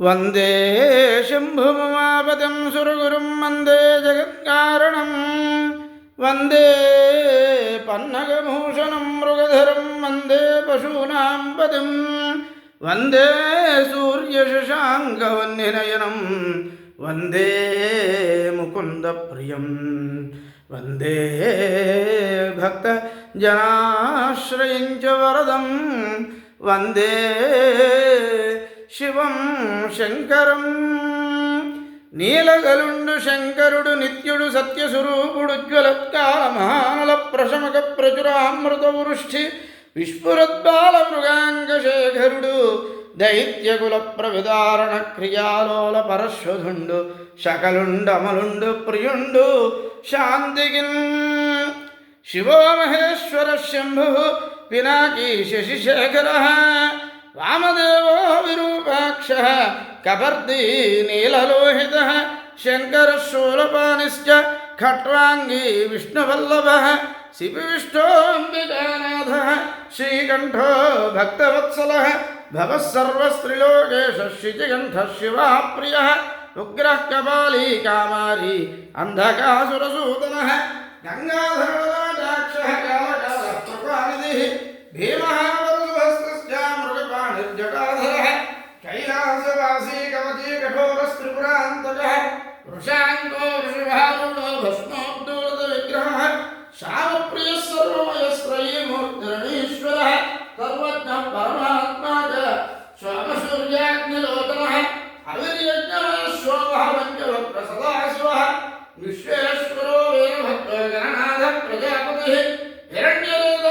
വന്ദേ ശംഭുമാപദം സുരഗുരും വന്ദേ ജഗത്കാരണം വന്ദേ പന്നകഭൂഷണം മൃഗധരം വന്ദേ പശൂനാം പദം. വന്ദേ സൂര്യശാങ്കവന്യനയനം വന്ദേ മുകുന്ദപ്രിയം. വന്ദേ ഭക്തജനാശ്രയം ച വരദം. വന്ദേ శివం శంకరం. నీలగలుండు శంకరుడు నిత్యుడు సత్యస్వరూపుడు జ్వలత్కాల మహానల ప్రశమక ప్రచురామృత వృష్టి విస్ఫురద్బాల మృగాంగశేఖరుడు దైత్యకుల ప్రవిదారణ క్రియాలోల పరశ్వధుండు శకలుండమలుండు ప్రియుండు శాంతికిన్. శివోమహేశ్వర శంభు పినాకీ శశిశేఖర వామదేవో नीलाक्षः कबर्दी नीललोहितः शङ्करशूलपाणिश्च खट्वाङ्गी विष्णुवल्लभः शिपिविष्टोऽम्बिकानाथः श्रीकण्ठो भक्तवत्सलः भवः सर्वस्त्रिलोकेशशिचिकण्ठः शिवाप्रियः उग्रः कपाली कामारी अन्धकासुरसूतनः गङ्गाधरोदाक्षः कालकालः ఘోరస్త్రిపురాంతజः वृषाङ्को वृषभारुणो भस्मोद्दोलतविग्रहः श्यामप्रियः सर्वमयस्त्रयीमूर्तिरणीश्वरः सर्वज्ञः परमात्मा च सोमसूर्याग्निलोकनः हविर्यज्ञः सोमः पञ्चभक्तसदाशिवः विश्वेश्वरो वीरभक्तो गणनाथ प्रजापतिः हिरण्यलोक